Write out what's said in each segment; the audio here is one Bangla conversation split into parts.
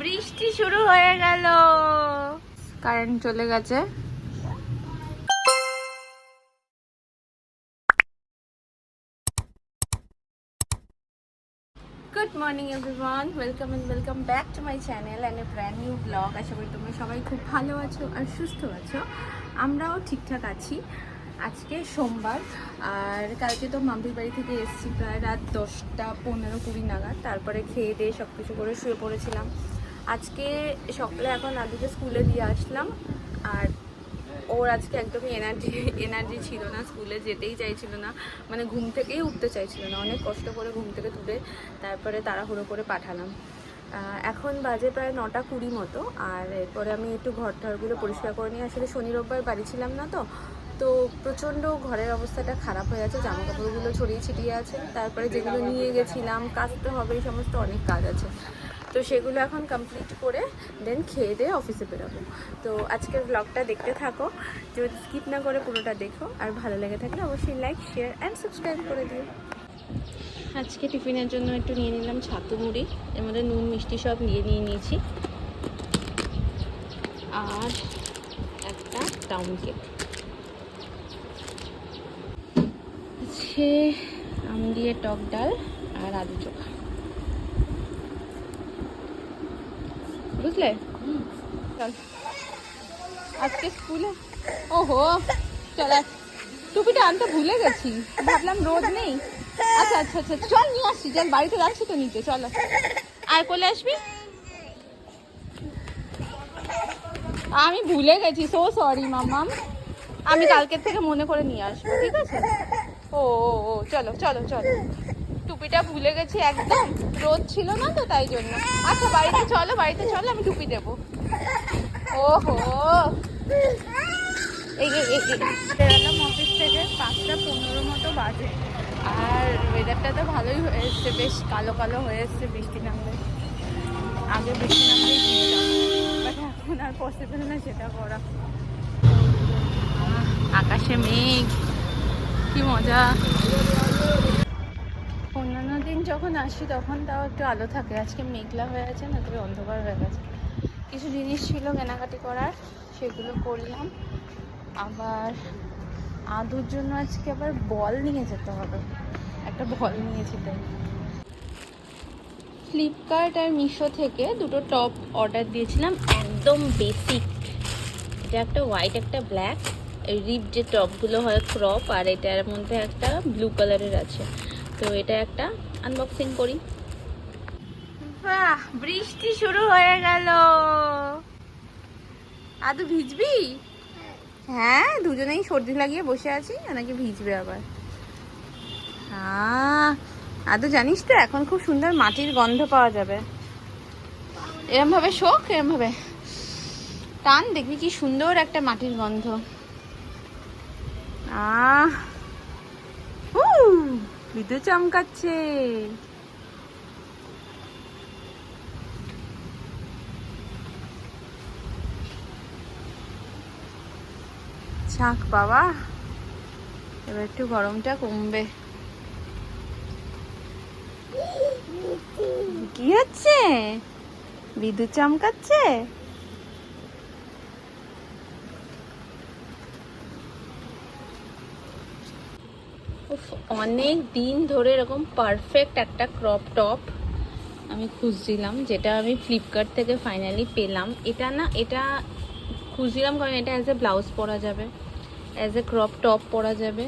বৃষ্টি শুরু হয়ে গেল। কারেন্ট চলে গেছে। Good morning everyone welcome and welcome back to my channel and a brand new blog আশা করি তোমরা সবাই খুব ভালো আছো আর সুস্থ আছো। আমরাও ঠিকঠাক আছি। আজকে সোমবার, আর কালকে তো মাম্পির বাড়ি থেকে এসেছি প্রায় রাত দশটা পনেরো কুড়ি নাগাদ। তারপরে খেয়ে দিয়ে সব কিছু করে শুয়ে পড়েছিলাম। আজকে সকালে এখন আদিকে স্কুলে দিয়ে আসলাম, আর ওর আজকে একদমই এনার্জি এনার্জি ছিল না, স্কুলে যেতেই চাইছিল না। মানে ঘুম থেকেই উঠতে চাইছিল না, অনেক কষ্ট করে ঘুম থেকে তুলে তারপরে তাড়াহুড়ো করে পাঠালাম। এখন বাজে প্রায় নটা কুড়ি মতো, আর এরপরে আমি একটু ঘর টরগুলো পরিষ্কার করে নিয়ে, আসলে শনি রোববার বাড়ি ছিলাম না তো তো প্রচণ্ড ঘরের অবস্থাটা খারাপ হয়ে আছে জামা কাপড়গুলো ছড়িয়ে ছিটিয়ে আছে, তারপরে যেগুলো নিয়ে গেছিলাম, কাচতে হবে, এই সমস্ত অনেক কাজ আছে। তো সেগুলো এখন কমপ্লিট করে দেন খেয়ে দিয়ে অফিসে বেরোবো। তো আজকের ব্লগটা দেখতে থাকো, যদি স্কিপ না করে পুরোটা দেখো, আর ভালো লেগে থাকলে অবশ্যই লাইক শেয়ার অ্যান্ড সাবস্ক্রাইব করে দিও। আজকে টিফিনের জন্য একটু নিয়ে নিলাম ছাতু মুড়ি, এর মধ্যে নুন, মিষ্টি সব নিয়ে নিয়ে নিয়েছি। আর একটা টাউন কেক আছে আম দিয়ে টক ডাল আর আলু চোখা। বুঝলে? চল। আজকে স্কুলে? ওহো চল। টুপিটা আনতে ভুলে গেছি। ভাবলাম রোদ নেই। আচ্ছা আচ্ছা আচ্ছা চল নিয়ে আসছি। চল বাড়িতে যাচ্ছি তো নিতে। চলো আর কোলে আসবি? আমি ভুলে গেছি। সো সরি মামাম আমি কালকের থেকে মনে করে নিয়ে আসব ঠিক আছে? ও ও ও চলো চলো চলো। টুপিটা ভুলে গেছি একদম। রোদ ছিল না তো তাই জন্য। আচ্ছা বাড়িতে চলো বাড়িতে চলো আমি টুপি দেবো। এই এই। বেরোলাম অফিস থেকে পাঁচটা পনেরো মতো বাজে। আর ওয়েদারটা তো ভালোই হয়ে এসছে বেশ কালো কালো হয়ে এসছে বৃষ্টি নামলে। আগে বৃষ্টি নামলেই বাট এখন আর পসিবল না সেটা করা। আকাশে মেঘ। কি মজা। অন্যান্য দিন যখন আসি, তখন তাও একটু আলো থাকে। আজকে মেঘলা হয়ে আছে না, তবে অন্ধকার হয়ে গেছে। কিছু জিনিস ছিল কেনাকাটি করার, সেগুলো করলাম। আবার আদুর জন্য আজকে আবার বল নিয়ে যেতে হবে। একটা বল নিয়েছি তাই। ফ্লিপকার্ট আর মিশো থেকে দুটো টপ অর্ডার দিয়েছিলাম, একদম বেসিক এটা একটা হোয়াইট একটা ব্ল্যাক রিপ যে টপগুলো হয় ক্রপ আর এটার মধ্যে একটা ব্লু কালারের আছে। তো এটা একটা আনবক্সিং করি। বাহ, বৃষ্টি শুরু হয়ে গেল। আদু ভিজবি? হ্যাঁ দুজনেই সর্দি লাগিয়ে বসে আছি নাকি ভিজবে আবার। হ্যাঁ আদু জানিস তো, এখন খুব সুন্দর মাটির গন্ধ পাওয়া যাবে। এরম ভাবে শোক, এরম ভাবে। টান, দেখবি কি সুন্দর একটা মাটির গন্ধ। আহ বিদ্যুৎ চমকাচ্ছে। ছাক বাবা এবার একটু গরমটা কমবে। কি হচ্ছে? বিদ্যুৎ চমকাচ্ছে? অনেক দিন ধরে এরকম পারফেক্ট একটা ক্রপ টপ আমি খুঁজছিলাম, যেটা আমি ফ্লিপকার্ট থেকে ফাইনালি পেলাম। এটা না, এটা খুঁজছিলাম কারণ এটা অ্যাজ এ ব্লাউজ পরা যাবে অ্যাজ এ ক্রপ টপ পরা যাবে।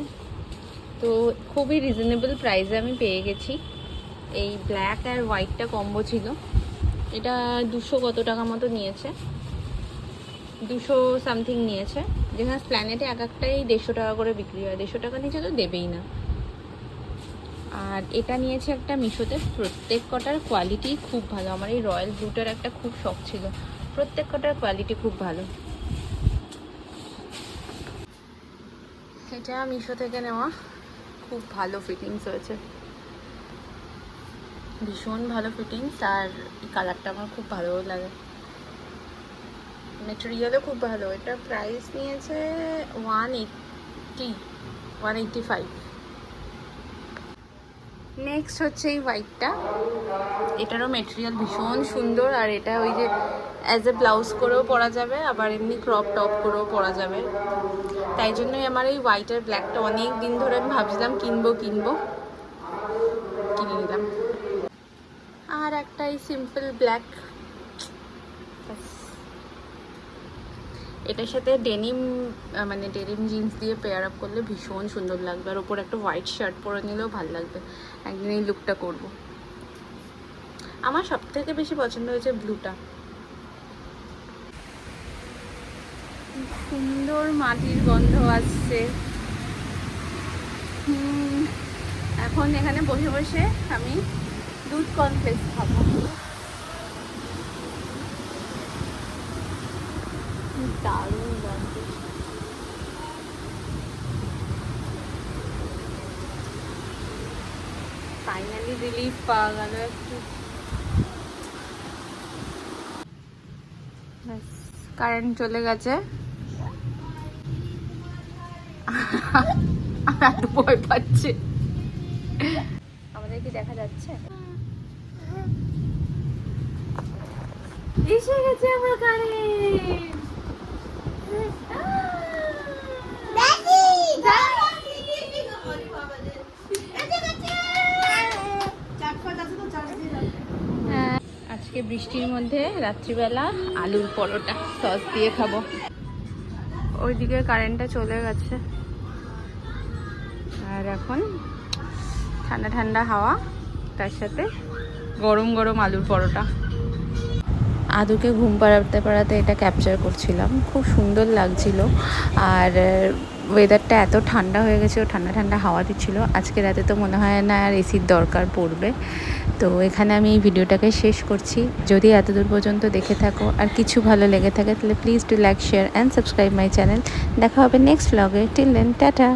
তো খুবই রিজনেবল প্রাইসে আমি পেয়ে গেছি। এই ব্ল্যাক আর হোয়াইটটা কম্বো ছিল। এটা দুশো কত টাকা মতো নিয়েছে। দুশো সামথিং নিয়েছে। যেখানে প্ল্যানেটে এক একটাই দেড়শো টাকা করে বিক্রি হয়। দেড়শো টাকা নিচে তো দেবেই না। আর এটা নিয়েছে একটা মিশোতে। প্রত্যেক কটার কোয়ালিটি খুব ভালো। আমার এই রয়্যাল ব্লুটার একটা খুব শখ ছিল। প্রত্যেক কটার কোয়ালিটি খুব ভালো। এটা মিশো থেকে নেওয়া। খুব ভালো ফিটিংস হয়েছে। ভীষণ ভালো ফিটিংস আর কালারটা আমার খুব ভালো লাগে। মেটেরিয়ালও খুব ভালো। এটা প্রাইস নিয়েছে one eighty one eighty five next হচ্ছে এই হোয়াইটটা এটারও মেটেরিয়াল ভীষণ সুন্দর, আর এটা ওই যে অ্যাজ এ ব্লাউজ করেও পরা যাবে, আবার এমনি ক্রপ টপ করেও পরা যাবে। তাই জন্যই আমার এই হোয়াইট আর ব্ল্যাকটা অনেক দিন ধরে আমি ভাবছিলাম কিনবো কিনবো। কিনে নিলাম। আর একটা এই সিম্পল ব্ল্যাক এটার সাথে ডেনিম মানে ডেনিম জিন্স দিয়ে পেয়ার আপ করলে ভীষণ সুন্দর লাগবে। আর ওপর একটা হোয়াইট শার্ট পরে নিলেও ভালো লাগবে। একদিন এই লুকটা করব। আমার সব থেকে বেশি পছন্দ হয়েছে ব্লুটা সুন্দর মাটির গন্ধ আসছে। এখন এখানে বসে বসে আমি দুধ কর্নফ্লেক্স খাব। দারুণ লাগছে ফাইনালি রিলিফ পাওয়া গেল একটু। কারেন্ট চলে গেছে। আর ভয় পাচ্ছে। আমাদের কি দেখা যাচ্ছে? এসে গেছে আমার কারেন্ট আজকে বৃষ্টির মধ্যে রাত্রিবেলা আলুর পরোটা, সস দিয়ে খাব। ওইদিকে কারেন্টটা চলে গেছে। আর এখন ঠান্ডা ঠান্ডা হাওয়া, তার সাথে গরম গরম আলুর পরোটা। আদুকে ঘুম পাড়াতে পাড়াতে এটা ক্যাপচার করছিলাম। খুব সুন্দর লাগছিল। আর ওয়েদারটা এত ঠান্ডা হয়ে গেছে ঠান্ডা ঠান্ডা হাওয়া দিচ্ছিল। আজকে রাতে তো মনে হয় না আর এসির দরকার পড়বে। তো এখানে আমি এই ভিডিওটাকে শেষ করছি। যদি এতদূর পর্যন্ত দেখে থাকো আর কিছু ভালো লেগে থাকে, তাহলে please do like share and subscribe my channel দেখা হবে নেক্সট ব্লগে টিল দেন টাটা!